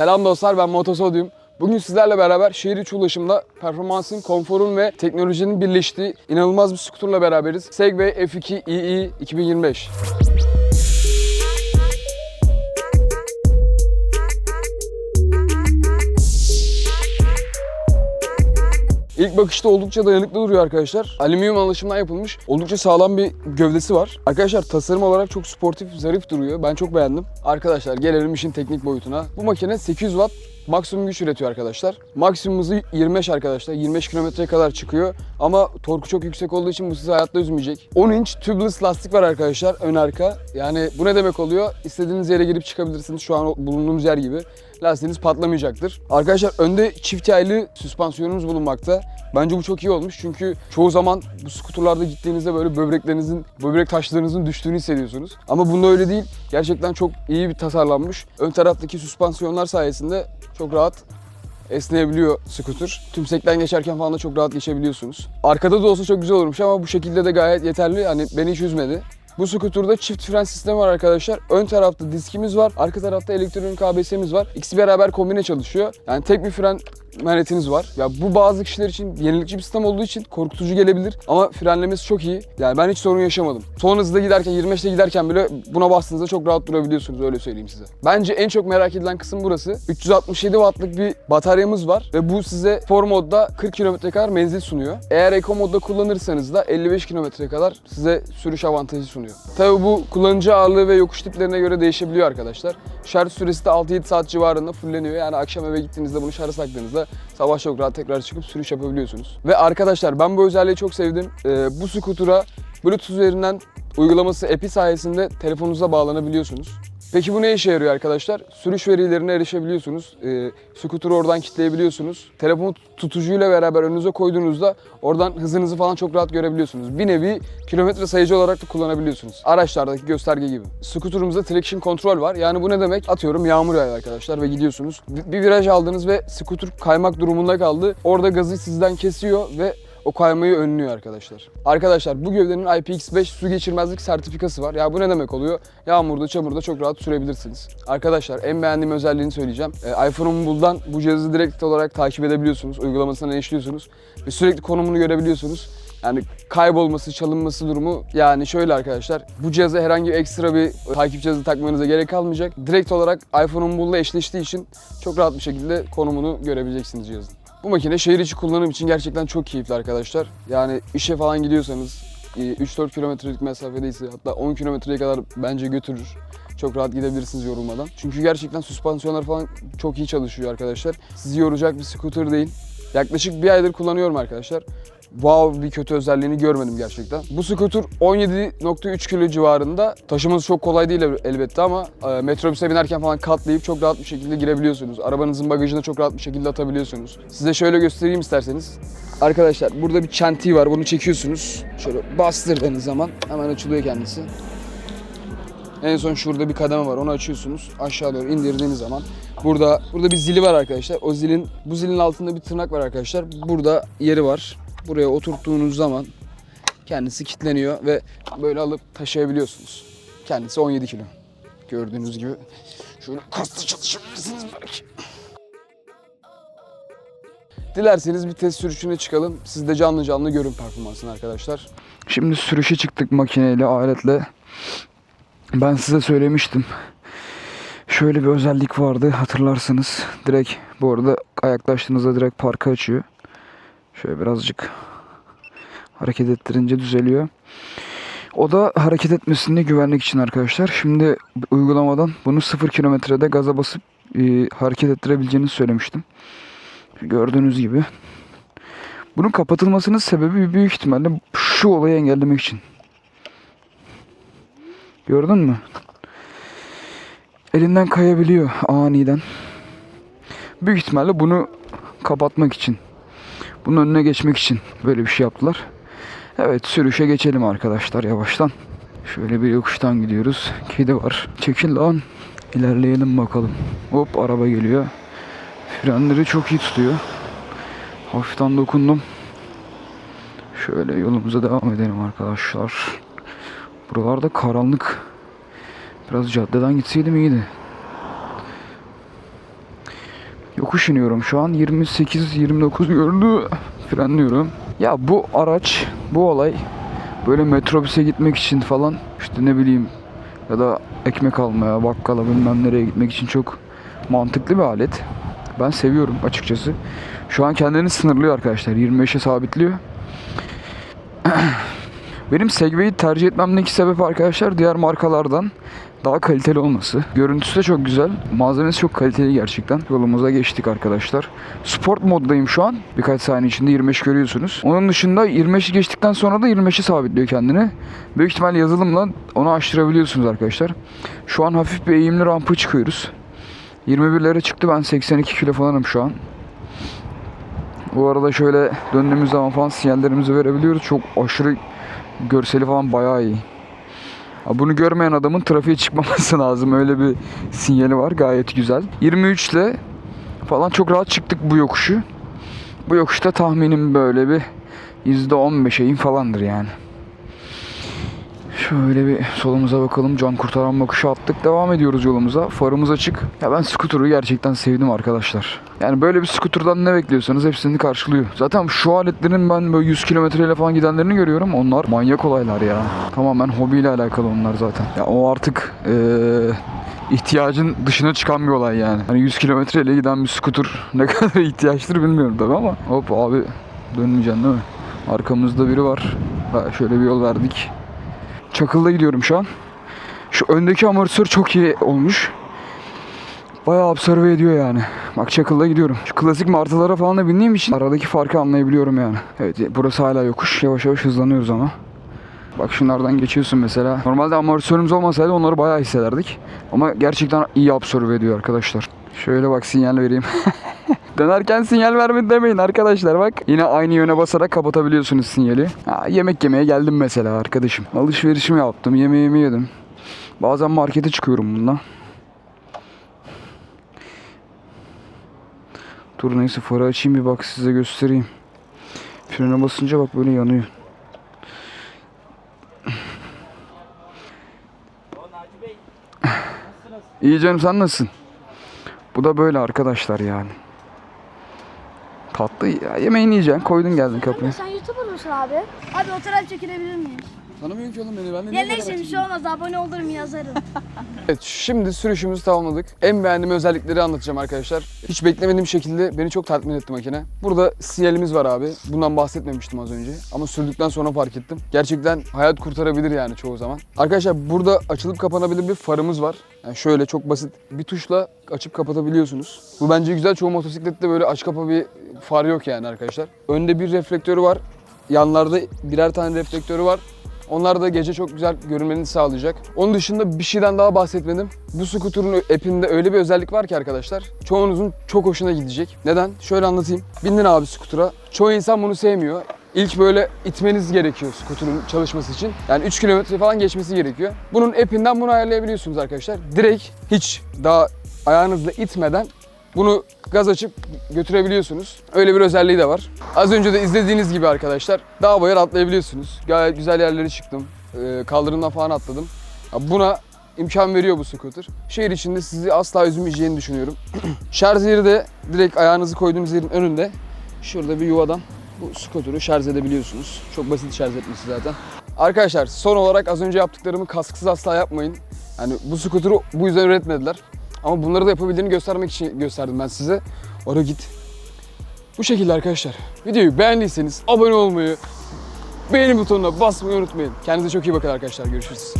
Selam dostlar ben Motosodyum. Bugün sizlerle beraber şehir içi ulaşımda performansın, konforun ve teknolojinin birleştiği inanılmaz bir skuterla beraberiz. Segway F2 EE 2025. İlk bakışta oldukça dayanıklı duruyor arkadaşlar. Alüminyum alışımdan yapılmış. Oldukça sağlam bir gövdesi var. Arkadaşlar tasarım olarak çok sportif, zarif duruyor. Ben çok beğendim. Arkadaşlar gelelim işin teknik boyutuna. Bu makine 800 watt maksimum güç üretiyor arkadaşlar. Maksimum hızı 25 arkadaşlar. 25 kilometreye kadar çıkıyor. Ama torku çok yüksek olduğu için bu sizi hayatta üzmeyecek. 10 inç tubeless lastik var arkadaşlar ön arka. Yani bu ne demek oluyor? İstediğiniz yere girip çıkabilirsiniz şu an bulunduğumuz yer gibi. Lastiğiniz patlamayacaktır. Arkadaşlar önde çift yaylı süspansiyonumuz bulunmakta. Bence bu çok iyi olmuş çünkü çoğu zaman bu skuterlarda gittiğinizde böyle böbreklerinizin, böbrek taşlarınızın düştüğünü hissediyorsunuz. Ama bunda öyle değil. Gerçekten çok iyi bir tasarlanmış. Ön taraftaki süspansiyonlar sayesinde çok rahat esneyebiliyor scooter. Tümsekten geçerken falan da çok rahat geçebiliyorsunuz. Arkada da olsa çok güzel olurmuş ama bu şekilde de gayet yeterli. Hani beni hiç üzmedi. Bu skuterda çift fren sistemi var arkadaşlar. Ön tarafta diskimiz var. Arka tarafta elektronik ABS'miz var. İkisi beraber kombine çalışıyor. Yani tek bir fren manetiniz var. Ya bu bazı kişiler için yenilikçi bir sistem olduğu için korkutucu gelebilir ama frenlemesi çok iyi. Yani ben hiç sorun yaşamadım. Son hızda giderken 25'te giderken bile buna bastığınızda çok rahat durabiliyorsunuz öyle söyleyeyim size. Bence en çok merak edilen kısım burası. 367 wattlık bir bataryamız var ve bu size spor modda 40 kilometre kadar menzil sunuyor. Eğer eco modda kullanırsanız da 55 kilometre kadar size sürüş avantajı sunuyor. Tabi bu kullanıcı ağırlığı ve yokuş tiplerine göre değişebiliyor arkadaşlar. Şarj süresi de 6-7 saat civarında fulleniyor. Yani akşam eve gittiğinizde bunu şarja taktığınızda sabah çok rahat tekrar çıkıp sürüş yapabiliyorsunuz. Ve arkadaşlar ben bu özelliği çok sevdim. Ee, bu scooter'a Bluetooth üzerinden uygulaması app'i sayesinde telefonunuza bağlanabiliyorsunuz. Peki bu ne işe yarıyor arkadaşlar? Sürüş verilerine erişebiliyorsunuz. Ee, scooter'ı oradan kilitleyebiliyorsunuz. Telefonu tutucuyla beraber önünüze koyduğunuzda oradan hızınızı falan çok rahat görebiliyorsunuz. Bir nevi kilometre sayıcı olarak da kullanabiliyorsunuz. Araçlardaki gösterge gibi. Scooter'ımızda traction control var. Yani bu ne demek? Atıyorum yağmur yağıyor arkadaşlar ve gidiyorsunuz. Bir viraj aldınız ve scooter kaymak durumunda kaldı. Orada gazı sizden kesiyor ve o kaymayı önlüyor arkadaşlar. Arkadaşlar bu gövdenin IPX5 su geçirmezlik sertifikası var. Ya bu ne demek oluyor? Yağmurda, çamurda çok rahat sürebilirsiniz. Arkadaşlar en beğendiğim özelliğini söyleyeceğim. Ee, iPhone Mobile'dan bu cihazı direkt olarak takip edebiliyorsunuz. Uygulamasına eşliyorsunuz ve sürekli konumunu görebiliyorsunuz. Yani kaybolması, çalınması durumu yani şöyle arkadaşlar. Bu cihaza herhangi ekstra bir takip cihazı takmanıza gerek kalmayacak. Direkt olarak iPhone Mobile'la eşleştiği için çok rahat bir şekilde konumunu görebileceksiniz cihazın. Bu makine şehir içi kullanım için gerçekten çok keyifli arkadaşlar. Yani işe falan gidiyorsanız e, 3-4 kilometrelik mesafedeyse hatta 10 kilometreye kadar bence götürür. Çok rahat gidebilirsiniz yorulmadan. Çünkü gerçekten süspansiyonlar falan çok iyi çalışıyor arkadaşlar. Sizi yoracak bir scooter değil. Yaklaşık bir aydır kullanıyorum arkadaşlar. Wow bir kötü özelliğini görmedim gerçekten. Bu scooter 17.3 kilo civarında. Taşıması çok kolay değil el- elbette ama e, metrobüse binerken falan katlayıp çok rahat bir şekilde girebiliyorsunuz. Arabanızın bagajına çok rahat bir şekilde atabiliyorsunuz. Size şöyle göstereyim isterseniz. Arkadaşlar burada bir çentiği var. Bunu çekiyorsunuz. Şöyle bastırdığınız zaman hemen açılıyor kendisi. En son şurada bir kademe var. Onu açıyorsunuz. Aşağı doğru indirdiğiniz zaman burada burada bir zili var arkadaşlar. O zilin bu zilin altında bir tırnak var arkadaşlar. Burada yeri var. Buraya oturttuğunuz zaman kendisi kilitleniyor ve böyle alıp taşıyabiliyorsunuz. Kendisi 17 kilo. Gördüğünüz gibi şöyle kaslı çalışabilirsiniz belki. Dilerseniz bir test sürüşüne çıkalım. Siz de canlı canlı görün performansını arkadaşlar. Şimdi sürüşe çıktık makineyle, aletle. Ben size söylemiştim. Şöyle bir özellik vardı hatırlarsınız. Direkt bu arada ayaklaştığınızda direkt parkı açıyor. Şöyle birazcık hareket ettirince düzeliyor. O da hareket etmesini güvenlik için arkadaşlar. Şimdi uygulamadan bunu 0 kilometrede gaza basıp e, hareket ettirebileceğini söylemiştim. Gördüğünüz gibi. Bunun kapatılmasının sebebi büyük ihtimalle şu olayı engellemek için. Gördün mü? Elinden kayabiliyor aniden. Büyük ihtimalle bunu kapatmak için. Bunun önüne geçmek için böyle bir şey yaptılar. Evet sürüşe geçelim arkadaşlar yavaştan. Şöyle bir yokuştan gidiyoruz. Kedi var. Çekil lan. İlerleyelim bakalım. Hop araba geliyor. Frenleri çok iyi tutuyor. Hafiften dokundum. Şöyle yolumuza devam edelim arkadaşlar. Buralarda karanlık. Biraz caddeden gitseydim iyiydi. Yokuş iniyorum şu an 28-29 gördü. Frenliyorum. Ya bu araç, bu olay böyle metrobüse gitmek için falan işte ne bileyim ya da ekmek almaya, bakkala bilmem nereye gitmek için çok mantıklı bir alet. Ben seviyorum açıkçası. Şu an kendini sınırlıyor arkadaşlar. 25'e sabitliyor. Benim Segway'i tercih etmemdeki sebep arkadaşlar diğer markalardan daha kaliteli olması. Görüntüsü de çok güzel. Malzemesi çok kaliteli gerçekten. Yolumuza geçtik arkadaşlar. Sport moddayım şu an. Birkaç saniye içinde 25 görüyorsunuz. Onun dışında 25'i geçtikten sonra da 25'i sabitliyor kendini. Büyük ihtimal yazılımla onu aştırabiliyorsunuz arkadaşlar. Şu an hafif bir eğimli rampa çıkıyoruz. 21'lere çıktı. Ben 82 kilo falanım şu an. Bu arada şöyle döndüğümüz zaman falan sinyallerimizi verebiliyoruz. Çok aşırı görseli falan bayağı iyi. Bunu görmeyen adamın trafiğe çıkmaması lazım. Öyle bir sinyali var. Gayet güzel. 23 ile falan çok rahat çıktık bu yokuşu. Bu yokuşta tahminim böyle bir %15 eğim falandır yani. Şöyle bir solumuza bakalım. Can kurtaran bakışı attık. Devam ediyoruz yolumuza. Farımız açık. Ya ben skuturu gerçekten sevdim arkadaşlar. Yani böyle bir skuturdan ne bekliyorsanız hepsini karşılıyor. Zaten şu aletlerin ben böyle 100 kilometreyle falan gidenlerini görüyorum. Onlar manyak olaylar ya. Tamamen hobiyle alakalı onlar zaten. Ya o artık eee, ihtiyacın dışına çıkan bir olay yani. Hani 100 kilometreyle giden bir skutur ne kadar ihtiyaçtır bilmiyorum tabii ama. Hop abi dönmeyeceksin değil mi? Arkamızda biri var. Şöyle bir yol verdik. Çakıl'da gidiyorum şu an. Şu öndeki amortisör çok iyi olmuş. Bayağı observe ediyor yani. Bak Çakıl'da gidiyorum. Şu klasik martılara falan da bindiğim için aradaki farkı anlayabiliyorum yani. Evet burası hala yokuş. Yavaş yavaş hızlanıyoruz ama. Bak şunlardan geçiyorsun mesela. Normalde amortisörümüz olmasaydı onları bayağı hissederdik. Ama gerçekten iyi absorbe ediyor arkadaşlar. Şöyle bak sinyal vereyim. Dönerken sinyal vermedi demeyin arkadaşlar bak. Yine aynı yöne basarak kapatabiliyorsunuz sinyali. Ha, yemek yemeye geldim mesela arkadaşım. Alışverişimi yaptım, yemeğimi yedim. Bazen markete çıkıyorum bununla. Dur neyse farı açayım bir bak size göstereyim. Frene basınca bak böyle yanıyor. İyi canım sen nasılsın? Bu da böyle arkadaşlar yani. Tatlı ya. Yemeğini yiyeceksin. Koydun geldin kapıya. Sen YouTuber musun abi? Abi o taraf çekilebilir miyiz? Tanımıyorum ki oğlum beni. Ben de Ya neyse bir şey olmaz abone olurum yazarım. Evet şimdi sürüşümüzü tamamladık. En beğendiğim özellikleri anlatacağım arkadaşlar. Hiç beklemediğim şekilde beni çok tatmin etti makine. Burada sinyalimiz var abi. Bundan bahsetmemiştim az önce. Ama sürdükten sonra fark ettim. Gerçekten hayat kurtarabilir yani çoğu zaman. Arkadaşlar burada açılıp kapanabilir bir farımız var. Yani şöyle çok basit bir tuşla açıp kapatabiliyorsunuz. Bu bence güzel. Çoğu motosiklette böyle aç kapa bir far yok yani arkadaşlar. Önde bir reflektörü var. Yanlarda birer tane reflektörü var. Onlar da gece çok güzel görünmeni sağlayacak. Onun dışında bir şeyden daha bahsetmedim. Bu skuturun app'inde öyle bir özellik var ki arkadaşlar. Çoğunuzun çok hoşuna gidecek. Neden? Şöyle anlatayım. Bindin abi skutura. Çoğu insan bunu sevmiyor. İlk böyle itmeniz gerekiyor skuturun çalışması için. Yani 3 kilometre falan geçmesi gerekiyor. Bunun app'inden bunu ayarlayabiliyorsunuz arkadaşlar. Direkt hiç daha ayağınızla itmeden bunu gaz açıp götürebiliyorsunuz. Öyle bir özelliği de var. Az önce de izlediğiniz gibi arkadaşlar dağ bayır atlayabiliyorsunuz. Gayet güzel yerlere çıktım. Ee, kaldırımdan falan atladım. Buna imkan veriyor bu scooter. Şehir içinde sizi asla üzmeyeceğini düşünüyorum. Şarj yeri de direkt ayağınızı koyduğunuz yerin önünde. Şurada bir yuvadan bu scooter'ı şarj edebiliyorsunuz. Çok basit şarj etmesi zaten. Arkadaşlar son olarak az önce yaptıklarımı kasksız asla yapmayın. Yani bu scooter'ı bu yüzden üretmediler. Ama bunları da yapabildiğini göstermek için gösterdim ben size. Oraya git. Bu şekilde arkadaşlar. Videoyu beğendiyseniz abone olmayı, beğeni butonuna basmayı unutmayın. Kendinize çok iyi bakın arkadaşlar. Görüşürüz.